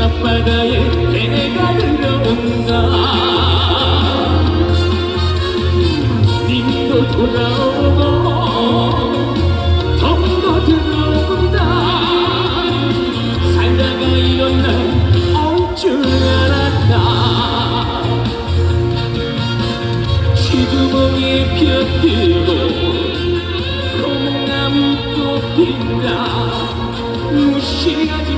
앞바다에 배가 들어온다. 님도 돌아오고 덤도 들어온다. 살다가 이런 날올줄 알았다. 시두봉에 피어들고 콩나무도 핀다. 무시하지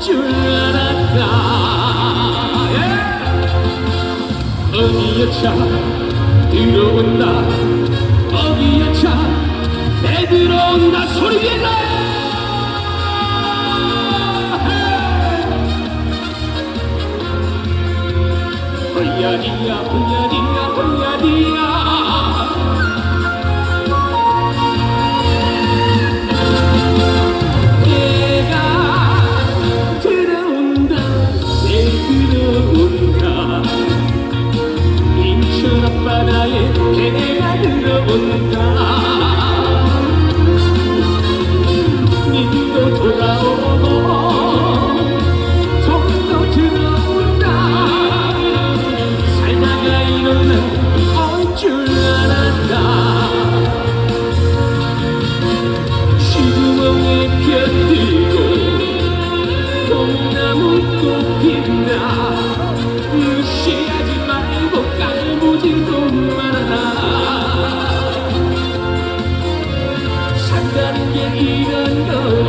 줄 알았다. 예! 어디에 차? 들어온다. 어디에 차내 들어온다. 소리 질러 홀야디야 홀야디야 홀야디야 배가 들어온다. 님도 이런 거라